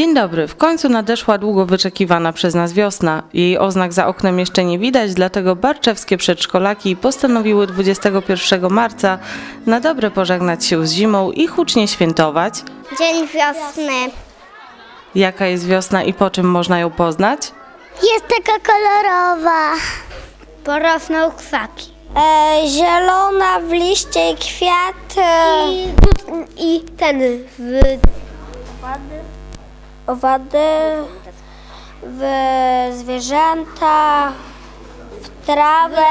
Dzień dobry. W końcu nadeszła długo wyczekiwana przez nas wiosna. Jej oznak za oknem jeszcze nie widać, dlatego barczewskie przedszkolaki postanowiły 21 marca na dobre pożegnać się z zimą i hucznie świętować. Dzień wiosny. Jaka jest wiosna i po czym można ją poznać? Jest taka kolorowa. Porosną krzaki. E, zielona w liście i kwiaty. I, i ten w... Owady. Owady. W zwierzęta. W trawę.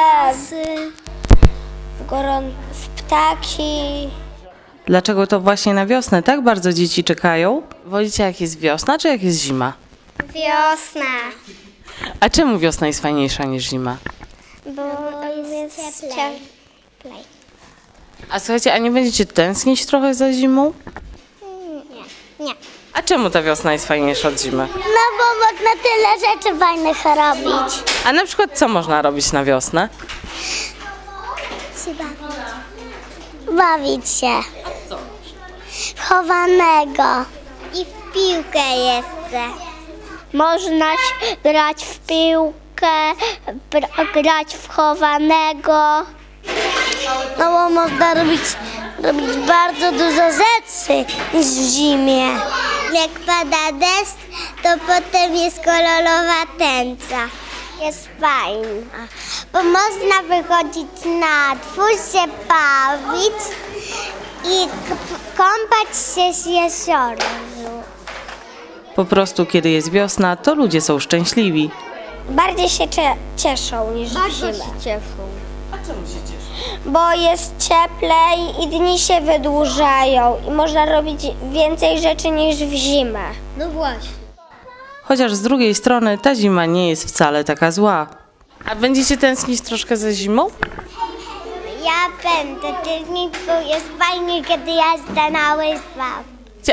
W, goron... w ptaki. Dlaczego to właśnie na wiosnę tak bardzo dzieci czekają? Wolicie jak jest wiosna czy jak jest zima? Wiosna. A czemu wiosna jest fajniejsza niż zima? Bo jest cieplej. A słuchajcie, a nie będziecie tęsknić trochę za zimą? A czemu ta wiosna jest fajniejsza od zimy? No bo można tyle rzeczy fajnych robić. A na przykład co można robić na wiosnę? Się bawić. Bawić się. Chowanego. I w piłkę jeszcze. Można grać w piłkę, grać w chowanego. No bo można robić, robić bardzo dużo rzeczy niż w zimie. Jak pada deszcz, to potem jest kolorowa tęcza. Jest fajna, bo można wychodzić na dwór, się bawić i kąpać się z jeziora. Po prostu kiedy jest wiosna, to ludzie są szczęśliwi. Bardziej się cie- cieszą niż w zimę. się cieszą. A czemu się cieszy? Bo jest cieplej i dni się wydłużają i można robić więcej rzeczy niż w zimę. No właśnie. Chociaż z drugiej strony ta zima nie jest wcale taka zła. A będziecie tęsknić troszkę za zimą? Ja będę tęsknić, bo jest fajnie, kiedy jazda na łyżwach.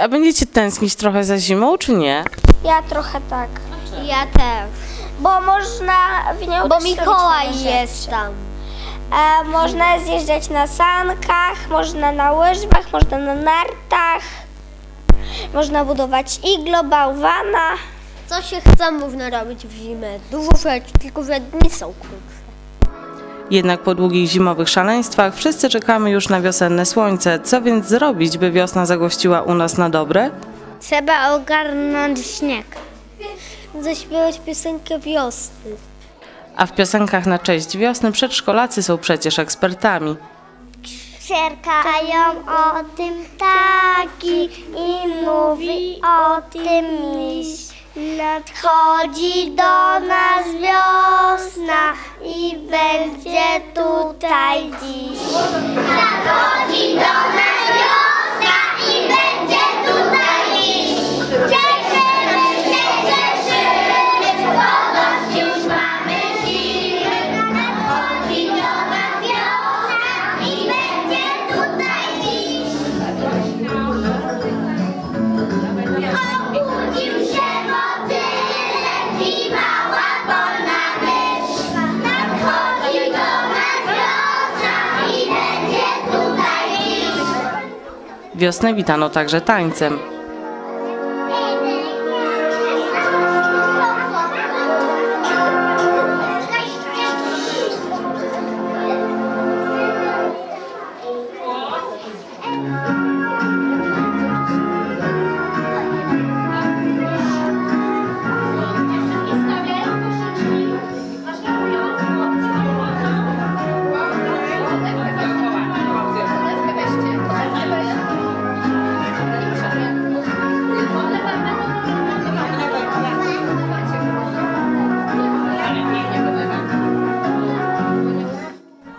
A będziecie tęsknić trochę za zimą, czy nie? Ja trochę tak. Ja też. Bo można w nią Bo Mikołaj jest tam. E, można zjeżdżać na sankach, można na łyżwach, można na nartach. Można budować iglo, bałwana. Co się chce, można robić w zimę. Dużo rzeczy, tylko że dni są krótsze. Jednak po długich zimowych szaleństwach wszyscy czekamy już na wiosenne słońce. Co więc zrobić, by wiosna zagościła u nas na dobre? Trzeba ogarnąć śnieg. Zaśpiewać piosenkę wiosny. A w piosenkach na cześć wiosny przedszkolacy są przecież ekspertami. Przerkają o tym ptaki i mówi o tym miś. Nadchodzi do nas wiosna i będzie tutaj dziś. Nadchodzi do Wiosnę witano także tańcem.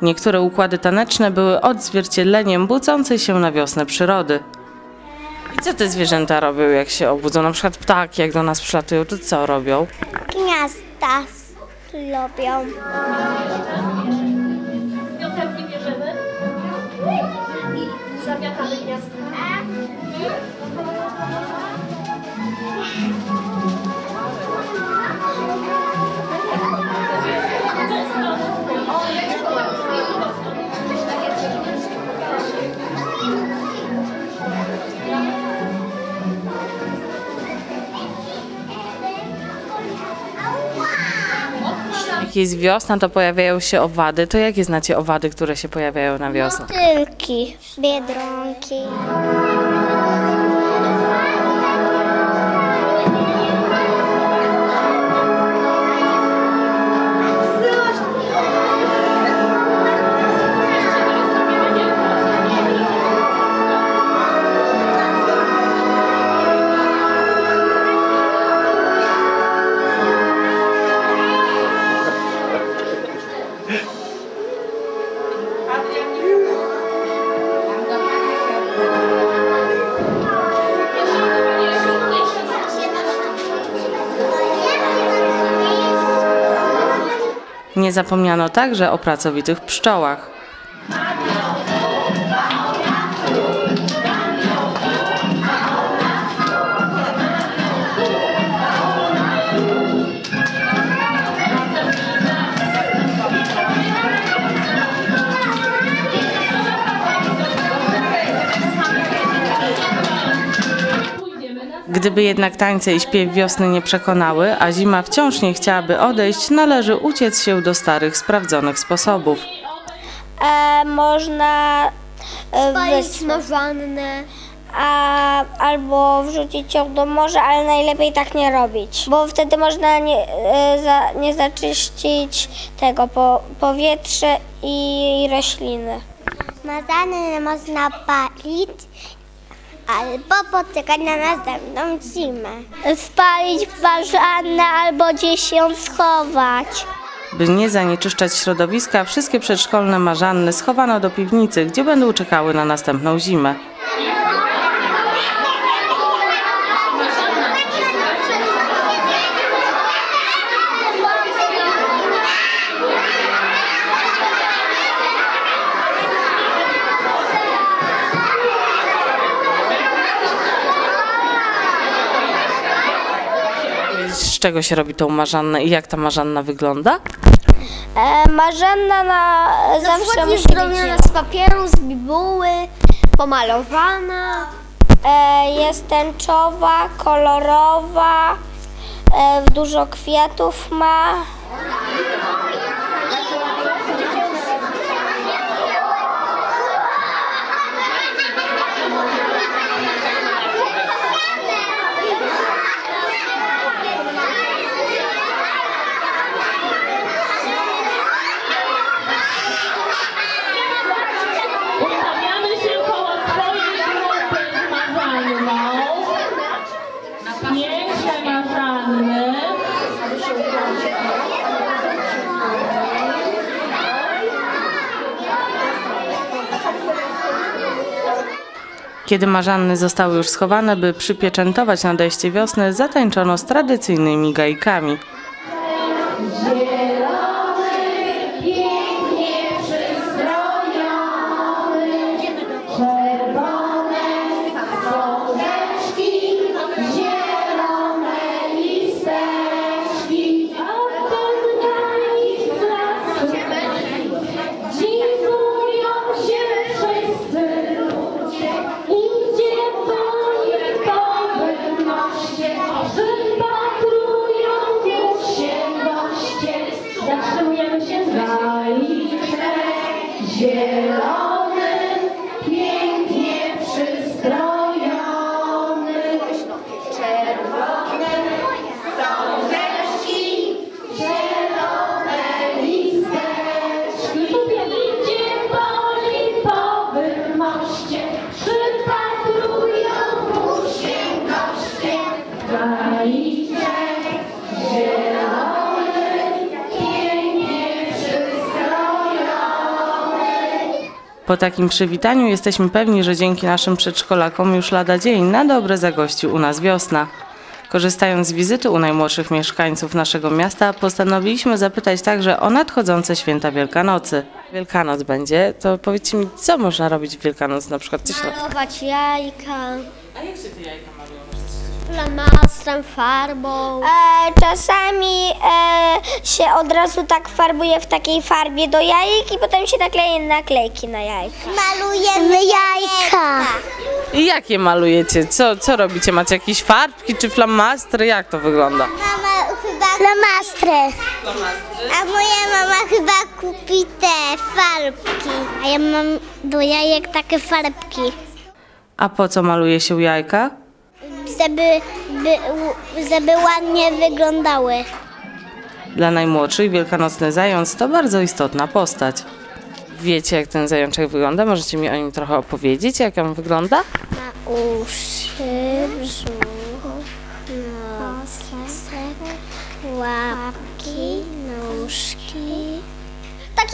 Niektóre układy taneczne były odzwierciedleniem budzącej się na wiosnę przyrody. I co te zwierzęta robią, jak się obudzą? Na przykład ptaki, jak do nas przylatują, to co robią? Gniazda i zamiatamy gniazdo. Jest wiosna, to pojawiają się owady. To jakie znacie owady, które się pojawiają na wiosnę? Motylki, biedronki. Nie zapomniano także o pracowitych pszczołach. Gdyby jednak tańce i śpiew wiosny nie przekonały, a zima wciąż nie chciałaby odejść, należy uciec się do starych, sprawdzonych sposobów. E, można e, Palić wys- marzannę. a, albo wrzucić ją do morza, ale najlepiej tak nie robić, bo wtedy można nie, e, za, nie zaczyścić tego po, powietrze i rośliny. Mazany można palić albo poczekać na następną zimę. Spalić marzannę albo gdzieś ją schować. By nie zanieczyszczać środowiska, wszystkie przedszkolne marzanny schowano do piwnicy, gdzie będą czekały na następną zimę. Z czego się robi tą marzannę i jak ta marzanna wygląda? E, marzanna na, zawsze Zawsze musi zrobiona z papieru, z bibuły, pomalowana. e, jest tęczowa, kolorowa, e, dużo kwiatów ma. Piękne marzanny. Kiedy marzanny zostały już schowane, by przypieczętować nadejście wiosny, zatańczono z tradycyjnymi gajkami. Po takim przywitaniu jesteśmy pewni, że dzięki naszym przedszkolakom już lada dzień na dobre zagości u nas wiosna. Korzystając z wizyty u najmłodszych mieszkańców naszego miasta, postanowiliśmy zapytać także o nadchodzące święta Wielkanocy. Wielkanoc będzie, to powiedzcie mi, co można robić w Wielkanoc, na przykład coś... Malować jajka, A jak się te jajka flamastrem, farbą. E, czasami e, się od razu tak farbuje w takiej farbie do jajek i potem się nakleje naklejki na jajka. Malujemy jajka. I jak je malujecie? Co, co robicie? Macie jakieś farbki czy flamastry? Jak to wygląda? Mamy chyba Flamastry. A moja mama chyba kupi te farbki. A ja mam do jajek takie farbki. A po co maluje się jajka? Żeby, by, żeby ładnie wyglądały. Dla najmłodszych wielkanocny zając to bardzo istotna postać. Wiecie, jak ten zajączek wygląda? Możecie mi o nim trochę opowiedzieć, jak on wygląda? Ma uszy,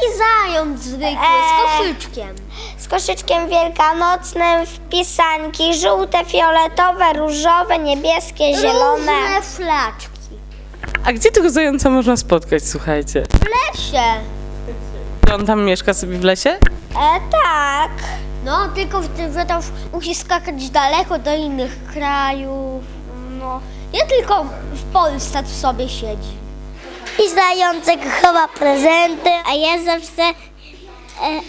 Taki zając zwykły, z koszyczkiem. Z koszyczkiem wielkanocnym, wpisanki żółte, fioletowe, różowe, niebieskie, zielone. Różne flaczki. A gdzie tego zająca można spotkać, słuchajcie? W lesie. Czy on tam mieszka sobie w lesie? E, tak. No, tylko w tym, że tam musi skakać daleko do innych krajów. No, nie tylko w Polsce tu sobie siedzi. I zajączek chowa prezenty. A ja zawsze... E,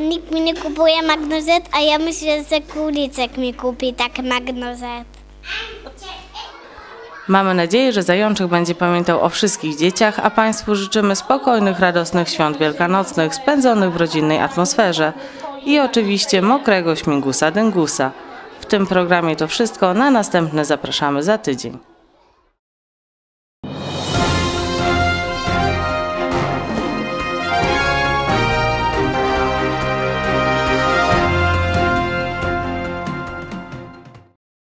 nikt mi nie kupuje magnozet, a ja myślę, że kulicek mi kupi tak magnozet. Mamy nadzieję, że zajączek będzie pamiętał o wszystkich dzieciach, a Państwu życzymy spokojnych, radosnych świąt wielkanocnych spędzonych w rodzinnej atmosferze i oczywiście mokrego śmigusa dyngusa. W tym programie to wszystko, na następne zapraszamy za tydzień.